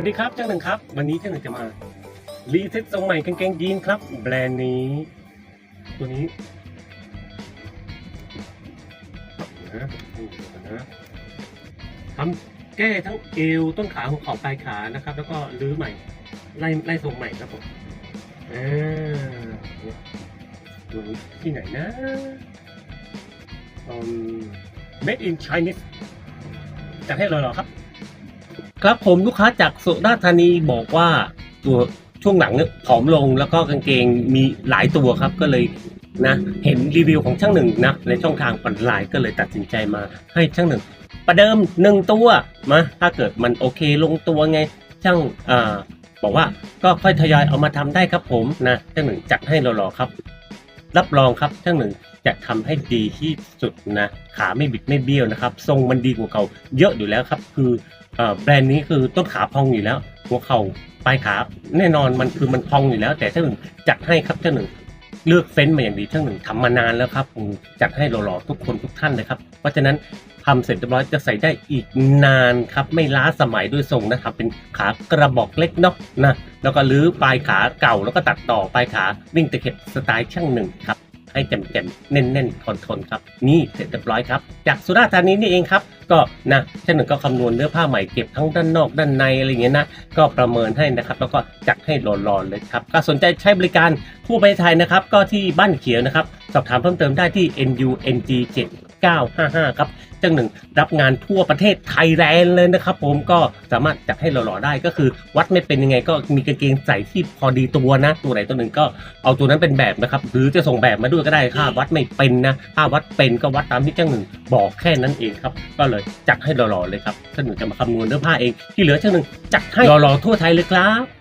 สวัสดีครับเจ้าหนึ่งครับ วันนี้เจ้าหนึ่งจะมารีเซ็ตทรงใหม่กางเกงยีนครับ แบรนด์นี้ ตัวนี้นะนะทำแก้ทั้งเอวต้นขาหัวเข่าปลายขานะครับ แล้วก็รื้อใหม่ไล่ไล่ทรงใหม่ครับผมอ่าเนี่ยดูที่ไหนนะอืม made in Chinese จัดให้เราหรอครับ ครับผมลูกค้าจากสุราษฎร์ธานีบอกว่าตัวช่วงหลังเนี่ยผอมลงแล้วก็กางเกงมีหลายตัวครับก็เลยนะเห็นรีวิวของช่างหนึ่งนะในช่องทางออนไลน์ก็เลยตัดสินใจมาให้ช่างหนึ่งประเดิมหนึ่งตัวมาถ้าเกิดมันโอเคลงตัวไงช่างอ่าบอกว่าก็ค่อยทยอยเอามาทำได้ครับผมนะช่างหนึ่งจัดให้ราหรอครับ รับรองครับช่างหนึ่งจะทำให้ดีที่สุดนะ ขาไม่บิดไม่เบี้ยวนะครับ ทรงมันดีกว่าเก่าเยอะอยู่แล้วครับ คือเอ่อแบรนด์นี้คือต้นขาพองอยู่แล้ว หัวเข่าปลายขาแน่นอนมันคือมันพองอยู่แล้ว แต่ช่างหนึ่งจัดให้ครับช่างหนึ่ง เลือกเฟ้นมาอย่างดีช่างหนึ่งทำมานานแล้วครับผมจัดให้หล่อๆทุกคนทุกท่านเลยครับ เพราะฉะนั้นทำเสร็จเรียบร้อยจะใส่ได้อีกนานครับ ไม่ล้าสมัยด้วยทรงนะครับ เป็นขากระบอกเล็กเนาะนะแล้วก็ลื้อปลายขาเก่าแล้วก็ตัดต่อปลายขาวิ่งตะเข็บสไตล์ช่างหนึ่งครับ ให้เต็มๆแน่นๆทนๆครับ นี่เสร็จเรียบร้อยครับ จากสุราษฎร์ธานีนี่เองครับ ก็นะช่างหนึ่งก็คำนวณเนื้อผ้าใหม่เก็บทั้งด้านนอกด้านในอะไรอย่างเงี้ยนะก็ประเมินให้นะครับ แล้วก็จัดให้หล่อๆเลยครับก็สนใจใช้บริการผู้ไปไทยนะครับ ก็ที่บ้านเขียวนะครับ สอบถามเพิ่มเติมได้ที่ N U N G 7 7955 ครับจังหนึ่งรับงานทั่วประเทศไทยแลนด์เลยนะครับผมก็สามารถจัดให้หล่อๆได้ก็คือ วัดไม่เป็นยังไงก็มีกางเกงใส่ที่พอดีตัวนะ ตัวไหนตัวหนึ่งก็เอาตัวนั้นเป็นแบบนะครับหรือจะส่งแบบมาด้วยก็ได้ถ้าวัดไม่เป็นนะถ้าวัดเป็นก็วัดตามที่จ้างหนึ่งบอกแค่นั้นเองครับก็เลยจัดให้หล่อๆเลยครับจ้างหนึ่งจะมาคำนวณเนื้อผ้าเองที่เหลือจ้างหนึ่งจัดให้หล่อๆทั่วไทยเลยครับ